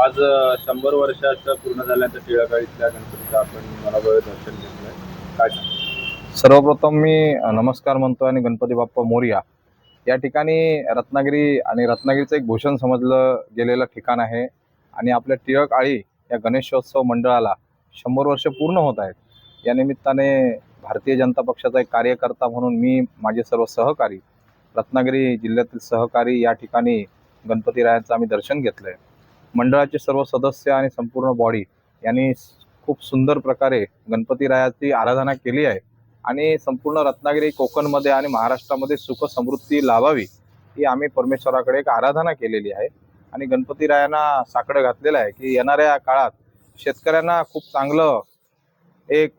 आज शंभर वर्षाचं पूर्ण झाल्यानंतर टिळकाळीतल्या गणपतीचं आपण मनोभावे दर्शन घेतलंय काय सांगता? सर्वप्रथम मी नमस्कार म्हणतो आणि गणपती बाप्पा मोर्या. या ठिकाणी रत्नागिरी आणि रत्नागिरीचं एक भूषण समजलं गेलेलं ठिकाण आहे. आणि आपल्या टिळक आळी या गणेशोत्सव मंडळाला शंभर वर्ष पूर्ण होत आहेत. या निमित्ताने भारतीय जनता पक्षाचा एक कार्यकर्ता म्हणून मी माझे सर्व सहकारी रत्नागिरी जिल्ह्यातील सहकारी या ठिकाणी गणपतीरायांचं आम्ही दर्शन घेतलं आहे मंडळाचे सर्व सदस्य आणि संपूर्ण बॉडी यांनी खूप सुंदर प्रकारे गणपतीरायाची आराधना केली आहे. आणि संपूर्ण रत्नागिरी कोकणमध्ये आणि महाराष्ट्रामध्ये सुख समृद्धी लाभावी ही आम्ही परमेश्वराकडे एक आराधना केलेली आहे. आणि गणपतीरायांना साकडं घातलेलं आहे की येणाऱ्या काळात शेतकऱ्यांना खूप चांगलं एक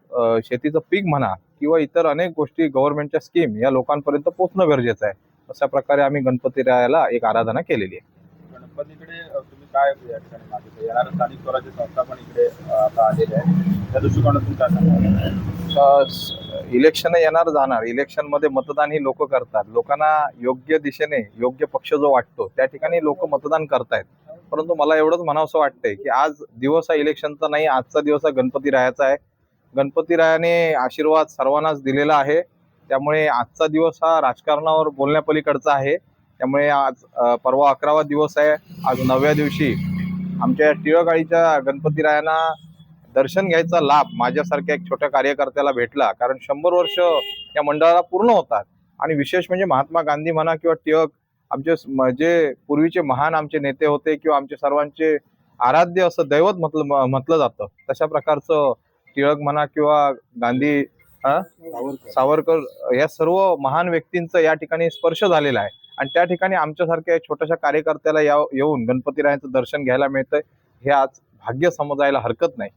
शेतीचं पीक म्हणा किंवा इतर अनेक गोष्टी गव्हर्नमेंटच्या स्कीम या लोकांपर्यंत पोहोचणं गरजेचं आहे. अशा प्रकारे आम्ही गणपतीरायाला एक आराधना केलेली आहे. गणपतीकडे तुम्ही काय येणाऱ्या स्थानिक स्वराज्य संस्था पण इकडे आता आलेल्या आहे. त्या दृष्टिकोनातून काय सांगा इलेक्शन येणार जाणार इलेक्शनमध्ये मतदान ही लोक करतात. लोकांना योग्य दिशेने योग्य पक्ष जो वाटतो त्या ठिकाणी लोक मतदान करतायत. परंतु मला एवढंच म्हणावंसं वाटतंय की आज दिवस हा इलेक्शनचा नाही आजचा दिवस हा गणपती रायाचा आहे. गणपती रायाने आशीर्वाद सर्वांनाच दिलेला आहे. त्यामुळे आजचा दिवस हा राजकारणावर बोलण्यापलीकडचा आहे. त्यामुळे आज परवा अकरावा दिवस आहे. आज नवव्या दिवशी आमच्या टिळकाळीच्या गणपतीरायांना दर्शन घ्यायचा लाभ माझ्यासारख्या एक छोट्या कार्यकर्त्याला भेटला कारण शंभर वर्ष या मंडळाला पूर्ण होतात. आणि विशेष म्हणजे महात्मा गांधी म्हणा किंवा टिळक आमचे जे पूर्वीचे महान आमचे नेते होते किंवा आमचे सर्वांचे आराध्य असं दैवत म्हटलं म्हटलं जातं. तशा प्रकारचं टिळक म्हणा किंवा गांधी? सावरकर. या सर्व महान व्यक्तींचं या ठिकाणी स्पर्श झालेला आहे. आणि त्या ठिकाणी आमच्यासारख्या छोट्याशा कार्यकर्त्याला या येऊन गणपतीरायांचं दर्शन घ्यायला मिळतंय. हे आज भाग्य समजायला हरकत नाही.